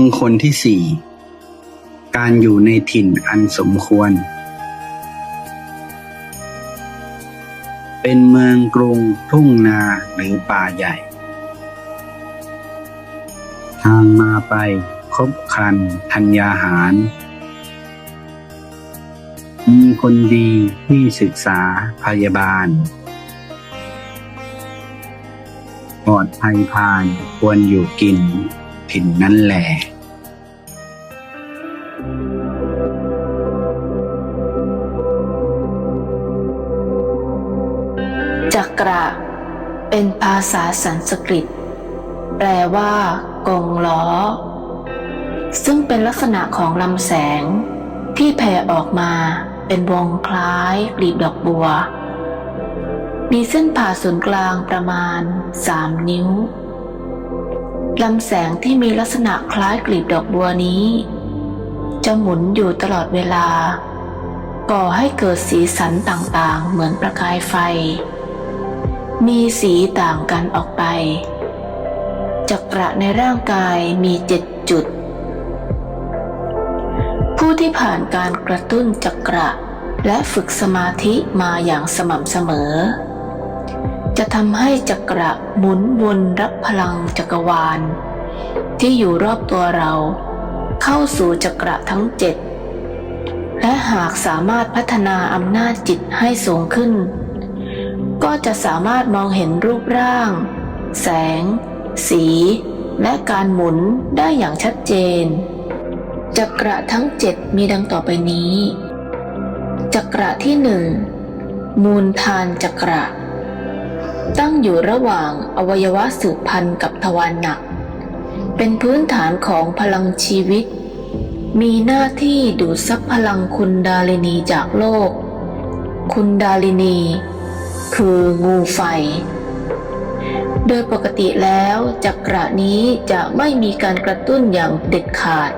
งคลที่สี่การอยู่ในถิ่นอันสมควร เป็นเมืองกรุงทุ่งนาหรือป่าใหญ่ ทางมาไปครบคันธัญญาหาร มีคนดีที่ศึกษาพยาบาล ปลอดภัยพานควรอยู่กินถิ่นนั้นแหละ จักระ เป็นภาษาสันสกฤต แปลว่ากงล้อ ซึ่งเป็นลักษณะของลำแสง ที่แผ่ออกมาเป็นวงคล้ายกลีบดอกบัว มีเส้นผ่าศูนย์กลางประมาณ 3 นิ้วลำแสงที่มีลักษณะคล้ายกลีบดอกบัวนี้ จะหมุนอยู่ตลอดเวลา ก่อให้เกิดสีสันต่างๆ เหมือนประกายไฟ มีสีต่างกันออกไป จักระในร่างกายมีเจ็ดจุด ผู้ที่ผ่านการกระตุ้นจักระและฝึกสมาธิมาอย่างสม่ำเสมอ จะทำให้จักระหมุนวนรับพลังจักรวาล ที่อยู่รอบตัวเรา เข้าสู่จักระทั้งเจ็ดและหากสามารถพัฒนาอำนาจจิตให้สูงขึ้น ก็จะสามารถมองเห็นรูปร่าง แสง สี และการหมุนได้อย่างชัดเจน จักระทั้งเจ็ดมีดังต่อไปนี้ จักระที่หนึ่งมูลทานจักระ ตั้งอยู่ระหว่างอวัยวะสืบพันธุ์กับทวารหนัก เป็นพื้นฐานของพลังชีวิต มีหน้าที่ดูดซับพลังคุณดาลินีจากโลก คุณดาลินี คืองูไฟ โดยปกติแล้วจักระนี้จะไม่มีการกระตุ้นอย่างเด็ดขาด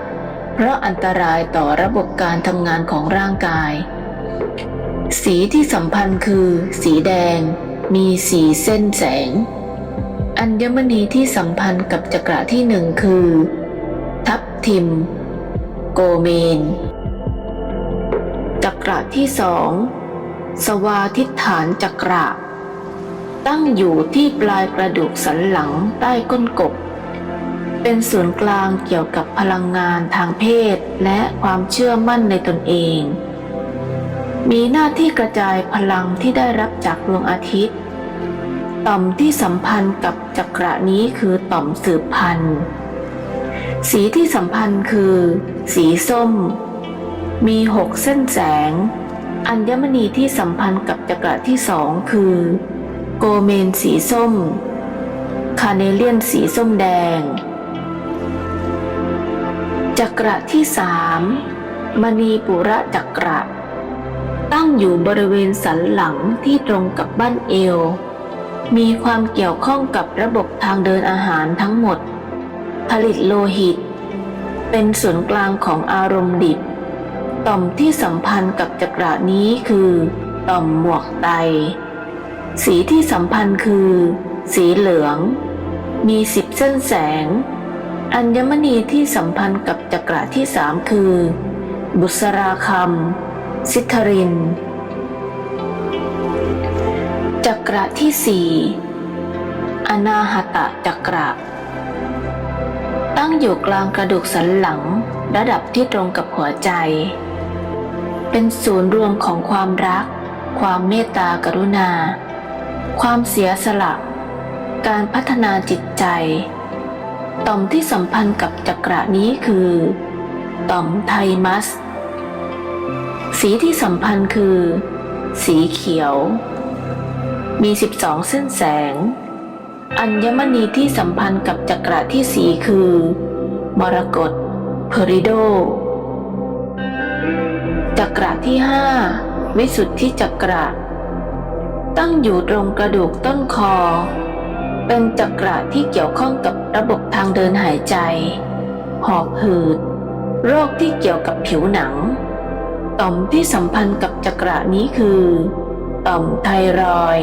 เพราะอันตรายต่อระบบการทำงานของร่างกาย สีที่สัมพันธ์คือ สีแดง มีสีเส้นแสง อัญมณีที่สัมพันธ์กับจักระที่หนึ่งคือ ทับทิม โกเมนจักระที่สอง สวาทิฏฐานจักระ ตั้งอยู่ที่ปลายกระดูกสันหลังใต้ก้นกบ เป็นศูนย์กลางเกี่ยวกับพลังงานทางเพศและความเชื่อมั่นในตนเอง มีหน้าที่กระจายพลังที่ได้รับจากดวงอาทิตย์ ต่อมที่สัมพันธ์กับจักระนี้คือต่อมสืบพันธุ์ สีที่สัมพันธ์คือ สีส้ม มีหกเส้นแสง อัญมณีที่สัมพันธ์กับจักระที่สองคือ โกเมนสีส้ม คาเนเลียนสีส้มแดง จักระที่สามมณีปุระจักระ ตั้งอยู่บริเวณสันหลังที่ตรงกับบ้านเอว มีความเกี่ยวข้องกับระบบทางเดินอาหารทั้งหมด ผลิตโลหิต เป็นศูนย์กลางของอารมณ์ดิบ ต่อมที่สัมพันธ์กับจักระนี้คือ ต่อมหมวกไต สีที่สัมพันธ์คือ สีเหลือง มีสิบเส้นแสง อัญมณีที่สัมพันธ์กับจักระที่สามคือ บุษราคำสิทธริน จักระที่สี่อนาหตะจักระตั้งอยู่กลางกระดูกสันหลังระดับที่ตรงกับหัวใจ เป็นศูนย์รวมของความรัก ความเมตตากรุณา ความเสียสละ การพัฒนาจิตใจ ต่อมที่สัมพันธ์กับจักระนี้คือ ต่อมไทมัส สีที่สัมพันธ์คือ สีเขียว มี 12 เส้นแสง อัญมณีที่สัมพันธ์กับจักระที่สีคือ มรกตเพริโด กระที่ห้าวิสุทธิจักระ ตั้งอยู่ตรงกระดูกต้นคอ เป็นจักระที่เกี่ยวข้องกับระบบทางเดินหายใจ หอบหืด โรคที่เกี่ยวกับผิวหนัง ต่อมที่สัมพันธ์กับจักระนี้คือ ต่อมไทรอย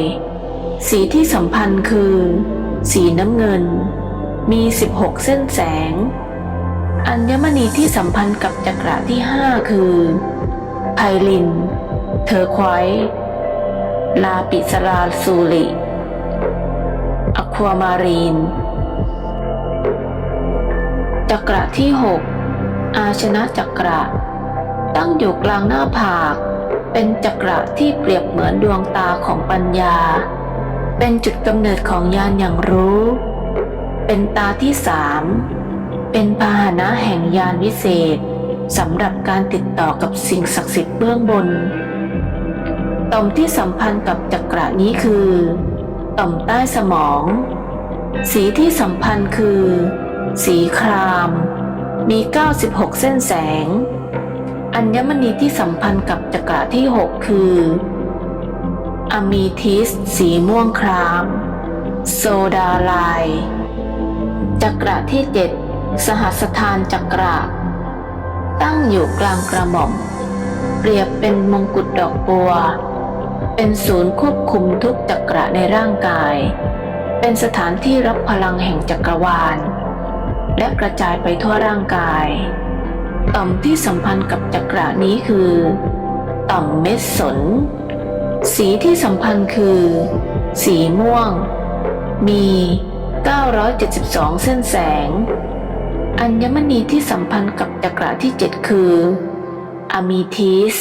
สีที่สัมพันธ์คือ สีน้ำเงิน มี 16 เส้นแสง อัญมณีที่สัมพันธ์กับจักระที่ 5 คือ ไพลิน เทอร์ควอยลาปิสลาซูริอความารีน จักระที่ 6 อาชนะจักระ ตั้งอยู่กลางหน้าผาก เป็นจักระที่เปรียบเหมือนดวงตาของปัญญา เป็นจุดกำเนิดของญาณอย่างรู้ เป็นตาที่สาม เป็นพาหนะแห่งญาณวิเศษ สำหรับการติดต่อกับสิ่งศักดิ์สิทธิ์เบื้องบน ต่อมที่สัมพันธ์กับจักระนี้คือ ต่อมใต้สมอง สีที่สัมพันธ์คือ สีคราม มี 96 เส้นแสง อัญมณีที่สัมพันธ์กับจักระที่ 6 คืออะมีทิส สีม่วงคราม โซดาไลน์จักระที่ 7 สหัสถานจักระ ตั้งอยู่กลางกระหม่อม เปรียบเป็นมงกุฎดอกบัว เป็นศูนย์ควบคุมทุกจักระในร่างกาย เป็นสถานที่รับพลังแห่งจักรวาล และกระจายไปทั่วร่างกาย ต่อมที่สัมพันธ์กับจักระนี้คือ ต่อมเม็ดสน สีที่สัมพันธ์คือ สีม่วง มี 972 เส้นแสง อัญมณีที่สัมพันธ์กับจักระที่ 7 คืออะมีทิส